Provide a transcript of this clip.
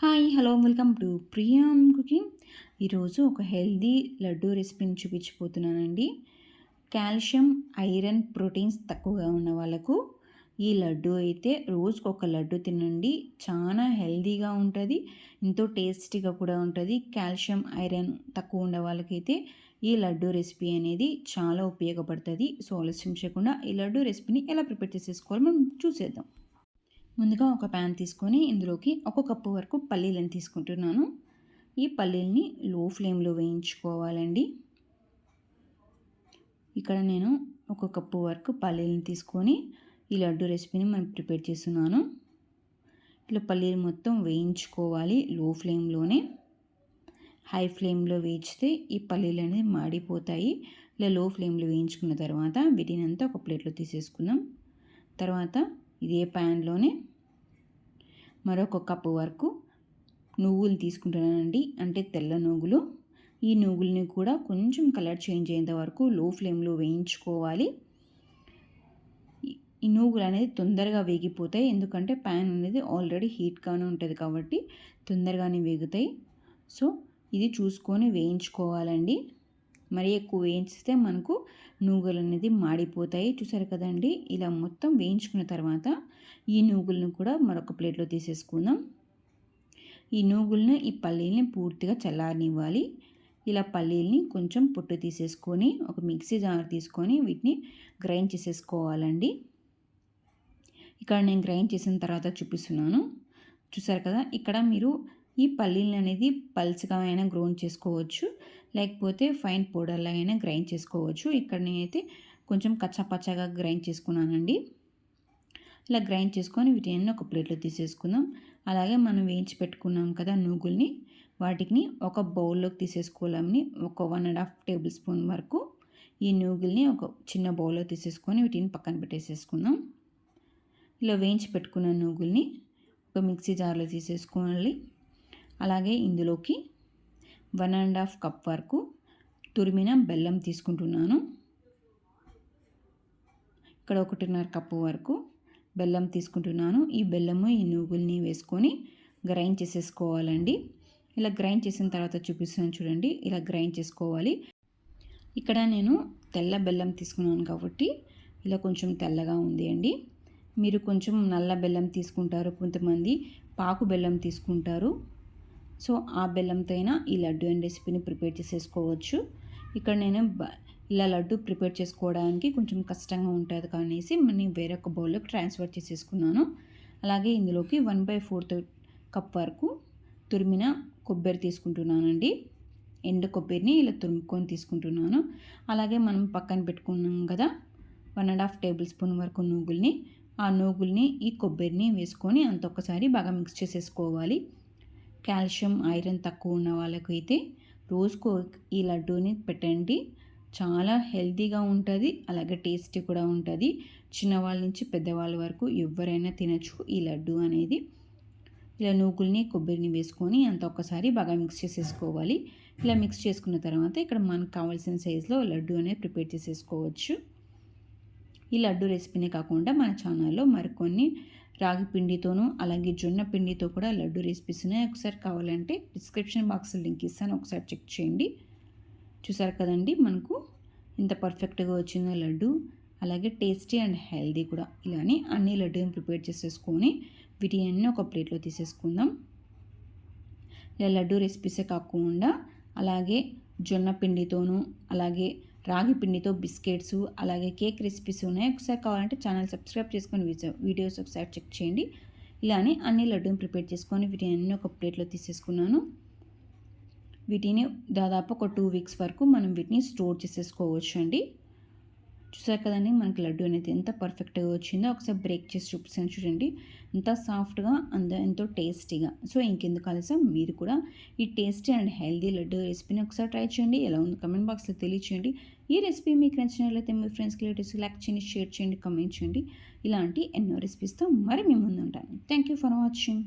Hi hello welcome to Priyam cooking ఈరోజు ఒక healthy laddu రెసిపీని చూపించిపోతున్నానండి కాల్షియం ఐరన్ ప్రోటీన్స్ తక్కువగా ఉన్న వాళ్ళకు ఈ లడ్డు అయితే రోజుకు ఒక లడ్డు తినండి. చాలా హెల్దీగా ఉంటుంది ఎంతో టేస్టీగా కూడా ఉంటుంది. కాల్షియం ఐరన్ తక్కువ ఉండే వాళ్ళకైతే ఈ లడ్డు రెసిపీ అనేది చాలా ఉపయోగపడుతుంది. సో ఆలస్యం చేయకుండా ఈ లడ్డు రెసిపీని ఎలా ప్రిపేర్ చేసేసుకోవాలి మనం చూసేద్దాం. ముందుగా ఒక ప్యాన్ తీసుకొని ఇందులోకి ఒక కప్పు వరకు పల్లీలను తీసుకుంటున్నాను. ఈ పల్లీల్ని లో ఫ్లేమ్లో వేయించుకోవాలండి. ఇక్కడ నేను ఒక కప్పు వరకు పల్లీలను తీసుకొని ఈ లడ్డు రెసిపీని మనం ప్రిపేర్ చేస్తున్నాను. ఇలా పల్లీలు మొత్తం వేయించుకోవాలి లో ఫ్లేమ్లోనే. హై ఫ్లేమ్లో వేయిస్తే ఈ పల్లీలు అనేది మాడిపోతాయి. ఇలా లో ఫ్లేమ్లో వేయించుకున్న తర్వాత వీటిని అంతా ఒక ప్లేట్లో తీసేసుకుందాం. తర్వాత ఇదే ప్యాన్లోనే మరొక కప్పు వరకు నువ్వులు తీసుకుంటున్నానండి. అంటే తెల్ల నువ్వులు. ఈ నువ్వుల్ని కూడా కొంచెం కలర్ చేంజ్ అయ్యేంత వరకు లో ఫ్లేమ్లో వేయించుకోవాలి. ఈ నువ్వులు అనేది తొందరగా వేగిపోతాయి. ఎందుకంటే ప్యాన్ అనేది ఆల్రెడీ హీట్గానే ఉంటుంది కాబట్టి తొందరగానే వేగుతాయి. సో ఇది చూసుకొని వేయించుకోవాలండి. మరీ ఎక్కువ వేయించితే మనకు నూగులు అనేది మాడిపోతాయి. చూసారు కదండి? ఇలా మొత్తం వేయించుకున్న తర్వాత ఈ నూగులను కూడా మరొక ప్లేట్లో తీసేసుకుందాం. ఈ నూగులను ఈ పల్లీల్ని పూర్తిగా చల్లారనివ్వాలి. ఇలా పల్లీల్ని కొంచెం పొట్టు తీసేసుకొని ఒక మిక్సీ జార్ తీసుకొని వీటిని గ్రైండ్ చేసేసుకోవాలండి. ఇక్కడ నేను గ్రైండ్ చేసిన తర్వాత చూపిస్తున్నాను. చూసారు కదా? ఇక్కడ మీరు ఈ పల్లీలు అనేది పల్స్గా అయినా గ్రౌండ్ చేసుకోవచ్చు. లేకపోతే ఫైన్ పౌడర్లా అయినా గ్రైండ్ చేసుకోవచ్చు. ఇక్కడ నేనైతే కొంచెం కచ్చాపచ్చాగా గ్రైండ్ చేసుకున్నానండి. ఇలా గ్రైండ్ చేసుకొని వీటిని ఒక ప్లేట్లో తీసేసుకుందాం. అలాగే మనం వేయించి పెట్టుకున్నాం కదా నూగుల్ని వాటిని ఒక బౌల్లోకి తీసేసుకోవాలని ఒక one and half tablespoon వరకు ఈ నూగుల్ని ఒక చిన్న బౌల్లో తీసేసుకొని వీటిని పక్కన పెట్టేసేసుకుందాం. ఇలా వేయించి పెట్టుకున్న నూగుల్ని ఒక మిక్సీ జార్లో తీసేసుకోవాలి. అలాగే ఇందులోకి వన్ అండ్ హాఫ్ కప్ వరకు తురిమిన బెల్లం తీసుకుంటున్నాను. ఇక్కడ ఒకటిన్నర కప్పు వరకు బెల్లం తీసుకుంటున్నాను. ఈ బెల్లము ఈ నువ్వుల్ని వేసుకొని గ్రైండ్ చేసేసుకోవాలండి. ఇలా గ్రైండ్ చేసిన తర్వాత చూపిస్తున్నాను చూడండి. ఇలా గ్రైండ్ చేసుకోవాలి. ఇక్కడ నేను తెల్ల బెల్లం తీసుకున్నాను కాబట్టి ఇలా కొంచెం తెల్లగా ఉంది అండి. మీరు కొంచెం నల్ల బెల్లం తీసుకుంటారు. కొంతమంది పాకు బెల్లం తీసుకుంటారు. సో ఆ బెల్లంతో అయినా ఈ లడ్డు అండ్ రెసిపీని ప్రిపేర్ చేసేసుకోవచ్చు. ఇక్కడ నేను ఇలా లడ్డు ప్రిపేర్ చేసుకోవడానికి కొంచెం కష్టంగా ఉంటుంది కానీసి నేను వేరొక బౌల్లోకి ట్రాన్స్ఫర్ చేసేసుకున్నాను. అలాగే ఇందులోకి వన్ బై ఫోర్త్ కప్ వరకు తురిమిన కొబ్బరి తీసుకుంటున్నానండి. ఎండ కొబ్బరిని ఇలా తురుముకొని తీసుకుంటున్నాను. అలాగే మనం పక్కన పెట్టుకున్నాం కదా one and half tablespoon వరకు నూగుల్ని ఆ నూగుల్ని ఈ కొబ్బరిని వేసుకొని అంత ఒక్కసారి బాగా మిక్స్ చేసేసుకోవాలి. కాల్షియం ఐరన్ తక్కువ ఉన్న వాళ్ళకు అయితే రోజుకు ఈ లడ్డూని పెట్టండి. చాలా హెల్తీగా ఉంటుంది అలాగే టేస్టీ కూడా ఉంటుంది. చిన్నవాళ్ళ నుంచి పెద్దవాళ్ళ వరకు ఎవరైనా తినచ్చు ఈ లడ్డు అనేది. ఇలా నూకుల్ని కొబ్బరిని వేసుకొని అంత ఒక్కసారి బాగా మిక్స్ చేసేసుకోవాలి. ఇలా మిక్స్ చేసుకున్న తర్వాత ఇక్కడ మనకు కావాల్సిన సైజులో లడ్డు అనేది ప్రిపేర్ చేసేసుకోవచ్చు. ఈ లడ్డు రెసిపీనే కాకుండా మన ఛానల్లో మరికొన్ని రాగి పిండితోనూ అలాగే జొన్న పిండితో కూడా లడ్డు రెసిపీస్ ఉన్నాయి ఒకసారి కావాలంటే డిస్క్రిప్షన్ బాక్స్ లింక్ ఇస్తాను. ఒకసారి చెక్ చేయండి. చూసారు కదండి మనకు ఇంత పర్ఫెక్ట్గా వచ్చిందో లడ్డు అలాగే టేస్టీ అండ్ హెల్దీ కూడా. ఇలానే అన్ని లడ్డూని ప్రిపేర్ చేసేసుకొని బిర్యానీని ఒక ప్లేట్లో తీసేసుకుందాం. ఇలా లడ్డు రెసిపీసే కాకుండా అలాగే జొన్న పిండితోనూ అలాగే రాగి పిండితో బిస్కెట్స్ అలాగే కేక్ రెసిపీస్ ఉన్నాయి. ఒకసారి కావాలంటే ఛానల్ సబ్స్క్రైబ్ చేసుకొని వీడియోస్ ఒకసారి చెక్ చేయండి. ఇలానే అన్ని లడ్డూని ప్రిపేర్ చేసుకొని వీటిని అన్ని ఒక ప్లేట్లో తీసేసుకున్నాను. వీటిని దాదాపు ఒక టూ వీక్స్ వరకు మనం వీటిని స్టోర్ చేసేసుకోవచ్చు అండి చూసారు కదండి మనకి లడ్డు అనేది ఎంత పర్ఫెక్ట్గా వచ్చిందో ఒకసారి బ్రేక్ చేసి చూపిస్తాను చూడండి. ఎంత సాఫ్ట్గా అంత ఎంతో టేస్టీగా సో ఇంకెందుకు ఆలస్యం? మీరు కూడా ఈ టేస్టీ అండ్ హెల్దీ లడ్డు రెసిపీని ఒకసారి ట్రై చేయండి. ఎలా ఉంది కమెంట్ బాక్స్లో తెలియచేయండి. ఈ రెసిపీ మీకు నచ్చినట్లయితే మీ ఫ్రెండ్స్కి రిలేటివ్స్ లైక్ చేయండి షేర్ చేయండి కమెంట్ చేయండి. ఇలాంటి ఎన్నో రెసిపీస్తో మరి మేము ముందు ఉంటాను థ్యాంక్ యూ ఫర్ వాచింగ్